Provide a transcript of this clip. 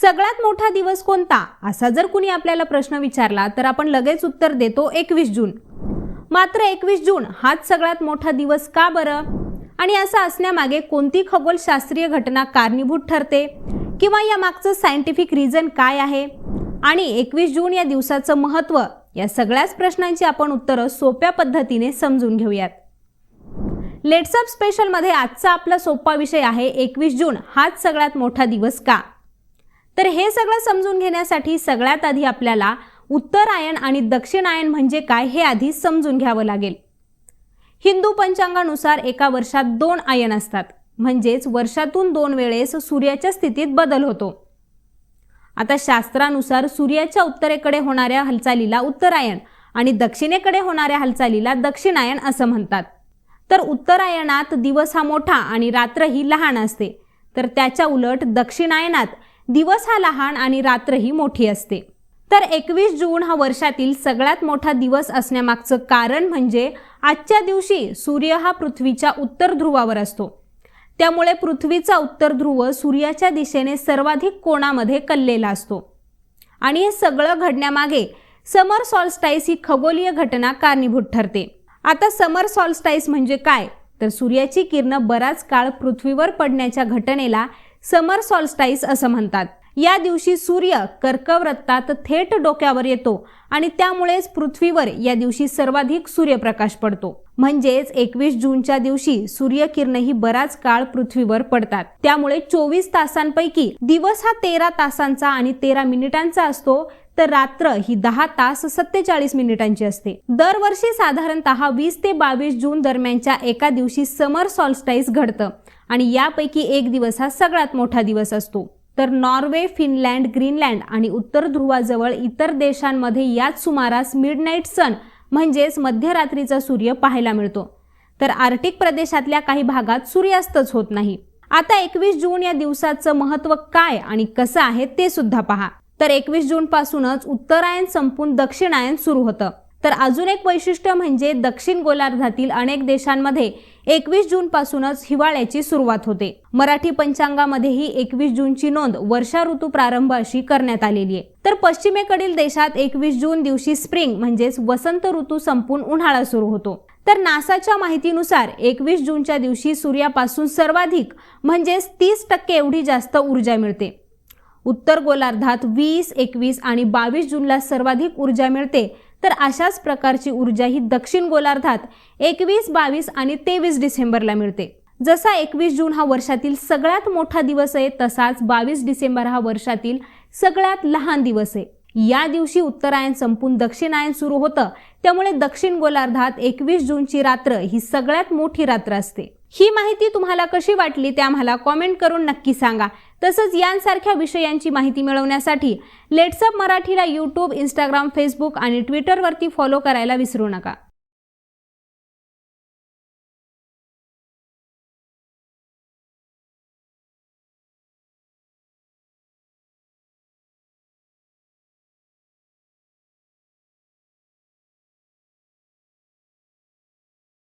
सगळ्यात मोठा दिवस कोणता? असा जर कुणी आपल्याला प्रश्न विचारला तर आपण लगेच उत्तर देतो एकवीस जून. मात्र एकवीस जून हाच सगळ्यात मोठा दिवस का बरं? आणि असं असण्यामागे कोणती खगोलशास्त्रीय घटना कारणीभूत ठरते? किंवा या मागचं सायंटिफिक रिझन काय आहे? आणि एकवीस जून या दिवसाचं महत्त्व? या सगळ्याच प्रश्नांची आपण उत्तरं सोप्या पद्धतीने समजून घेऊयात. लेट्सअप स्पेशलमध्ये आजचा आपला सोपा विषय आहे एकवीस जून हाच सगळ्यात मोठा दिवस का? तर हे सगळं समजून घेण्यासाठी सगळ्यात आधी आपल्याला उत्तरायण आणि दक्षिणायन म्हणजे काय हे आधी समजून घ्यावं लागेल. हिंदू पंचांगानुसार एका वर्षात दोन आयन असतात. म्हणजेच वर्षातून दोन वेळेस सूर्याच्या स्थितीत बदल होतो. आता शास्त्रानुसार सूर्याच्या उत्तरेकडे होणाऱ्या हालचालीला उत्तरायण आणि दक्षिणेकडे होणाऱ्या हालचालीला दक्षिणायन असं म्हणतात. तर उत्तरायणात दिवस हा मोठा आणि रात्र ही लहान असते. तर त्याच्या उलट दक्षिणायनात दिवस हा लहान आणि रात्र ही मोठी असते. तर एकवीस जून हा वर्षातील सगळ्यात मोठा दिवस असण्यामागचं कारण म्हणजे आजच्या दिवशी सूर्य हा पृथ्वीच्या उत्तर ध्रुवावर असतो. त्यामुळे पृथ्वीचा उत्तर ध्रुव सूर्याच्या दिशेने सर्वाधिक कोणामध्ये कललेला असतो. आणि हे सगळं घडण्यामागे समर सॉल्स्टाईस ही खगोलीय घटना कारणीभूत ठरते. आता समर सॉल्स्टाईस म्हणजे काय? तर सूर्याची किरणं बराच काळ पृथ्वीवर पडण्याच्या घटनेला समर सॉल्स्टाईस असं म्हणतात. या दिवशी सूर्य कर्कवृत्तात थेट डोक्यावर येतो आणि त्यामुळेच पृथ्वीवर या दिवशी सर्वाधिक सूर्यप्रकाश पडतो. म्हणजेच एकवीस जूनच्या दिवशी सूर्यकिरण ही बराच काळ पृथ्वीवर पडतात. त्यामुळे चोवीस तासांपैकी दिवस हा तेरा तासांचा आणि तेरा मिनिटांचा असतो तर रात्र ही दहा तास सत्तेचाळीस मिनिटांची असते. दरवर्षी साधारणतः वीस ते बावीस जून दरम्यानच्या एका दिवशी समर सॉल्स्टाईस घडतं आणि यापैकी एक दिवस हा सगळ्यात मोठा दिवस असतो. तर नॉर्वे फिनलँड ग्रीनलँड आणि उत्तर ध्रुवाजवळ इतर देशांमध्ये याच सुमारास मिडनाईट सन म्हणजेच मध्यरात्रीचा सूर्य पाहायला मिळतो. तर आर्टिक प्रदेशातल्या काही भागात सूर्यास्तच होत नाही. आता एकवीस जून या दिवसाचं महत्त्व काय आणि कसं आहे ते सुद्धा पहा. तर एकवीस जून पासूनच उत्तरायण संपून दक्षिणायन सुरू होतं. तर अजून एक वैशिष्ट्य म्हणजे दक्षिण गोलार्धातील अनेक देशांमध्ये एकवीस जून पासूनच हिवाळ्याची सुरुवात होते. मराठी पंचांगामध्येही एकवीस जूनची नोंद वर्षा ऋतू प्रारंभ अशी करण्यात आलेली आहे. तर पश्चिमेकडील देशात एकवीस जून दिवशी स्प्रिंग म्हणजेच वसंत ऋतू संपून उन्हाळा सुरू होतो. तर नासाच्या माहितीनुसार एकवीस जूनच्या दिवशी सूर्यापासून सर्वाधिक म्हणजेच तीस टक्के एवढी जास्त ऊर्जा मिळते. उत्तर गोलार्धात वीस एकवीस आणि बावीस जूनला सर्वाधिक ऊर्जा मिळते. तर अशाच प्रकारची ऊर्जा ही दक्षिण गोलार्धात एकवीस बावीस आणि तेवीस डिसेंबरला मिळते. जसा एकवीस जून हा वर्षातील सगळ्यात मोठा दिवस आहे तसाच बावीस डिसेंबर हा वर्षातील सगळ्यात लहान दिवस आहे. या दिवशी उत्तरायण संपून दक्षिणायन सुरू होतं. त्यामुळे दक्षिण गोलार्धात एकवीस जूनची रात्र ही सगळ्यात मोठी रात्र असते. ही माहिती तुम्हाला कशी वाटली ते आम्हाला कॉमेंट करून नक्की सांगा. तसंच यांसारख्या विषयांची माहिती मिळवण्यासाठी लेट्सअप मराठीला यूट्यूब इंस्टाग्राम फेसबुक आणि ट्विटरवरती फॉलो करायला विसरू नका.